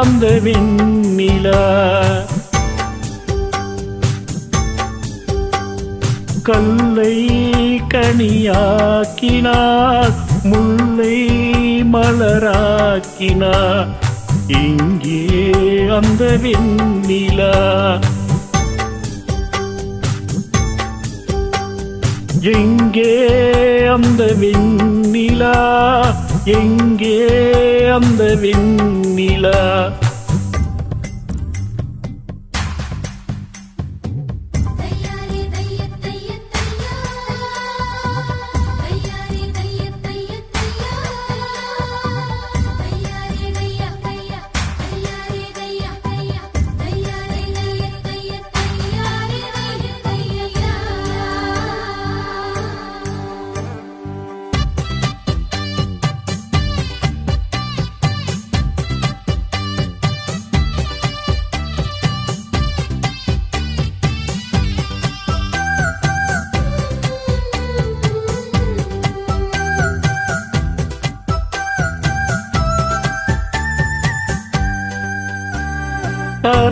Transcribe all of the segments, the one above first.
அந்த வெண்ணிலா. கல்லை கனியாக்கினார் முல்லை மலராக்கினார். இங்கே அந்த வெண்ணிலா. எங்கே அந்த வெண்ணிலா? எங்கே அந்த வெண்ணிலா love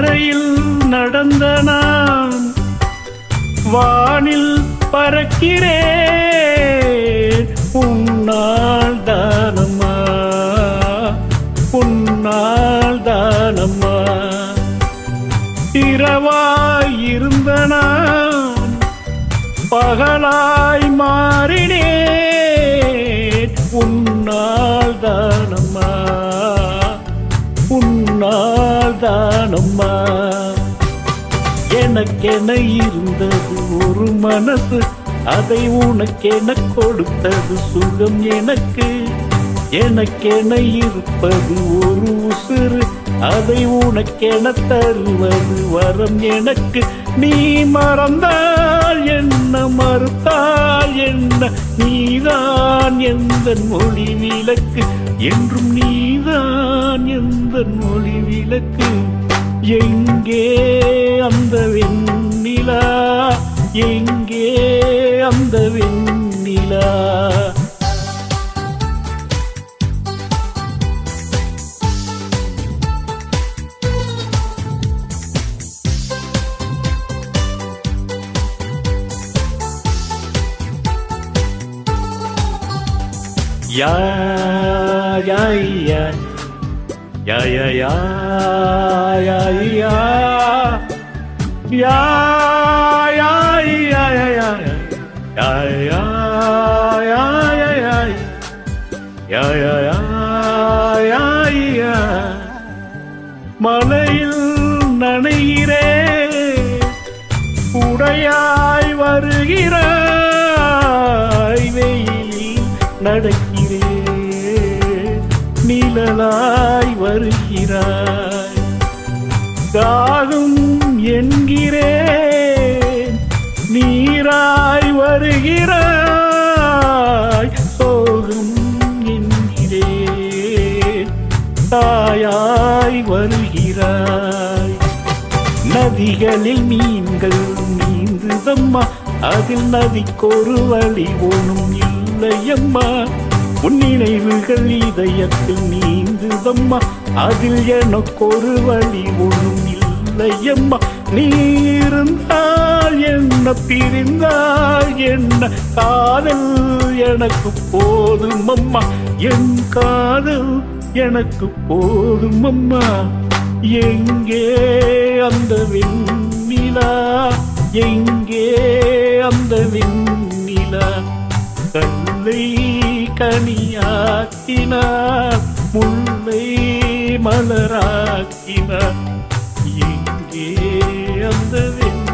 தரையில் நடந்த நான் வானில் பறக்கிறேன். உன்னால் தானம்மா உன்னால் தானம்மா. இரவாய் இருந்த நான் பகலாய் மாறினேன். உன்னால் தானம்மா உன்னால் தானம்மா. எனக்கென இருந்தது ஒரு மனசு அதை உனக்கென கொடுத்தது சுகம் எனக்கு. எனக்கென இருப்பது ஒரு உசுறு அதை உனக்கென தருவது வரம் எனக்கு. நீ மறந்தால் என்ன மறுத்தால் என்ன? நீதான் எந்த மொழி விளக்கு என்றும் நீ எந்த மொழி விளக்கு? எங்கே அந்த வெண்ணிலா? எங்கே அந்த வெண்ணிலா? யா யா யா Ya ya ya ya ya. Ya ya ya ya ya ya. Ya ya ya ya ya. Ya ya ya மலையில் நனைகிறே உடையாய் வருகிறாய். வெயிலில் நடக்கிறே. நிழலாய் தாகம் என்கிறேன். நீராய் வருகிறாய் சோகம் என்கிறேன். தாயாய் வருகிறாய். நதிகளில் மீன்கள் நீந்துதம்மா அதில் நதிக்கொரு வழி ஒன்றும் இல்லையம்மா. உன் நினைவுகள் இதயத்தில் நீந்துதம்மா அதில் எனக்கொரு வழி ஒன்றும் இல்லையம்மா. நீ இருந்தால் என்ன பிரிந்தால் என்ன? காதல் எனக்கு போதும் அம்மா என் காதல் எனக்கு போதும் அம்மா எங்கே அந்த விண்ணிலா? எங்கே அந்த விண்ணிலா? கல்லை கனியாக்கினார். முல்லை மலராக்கினார் இங்கே அந்த வெண்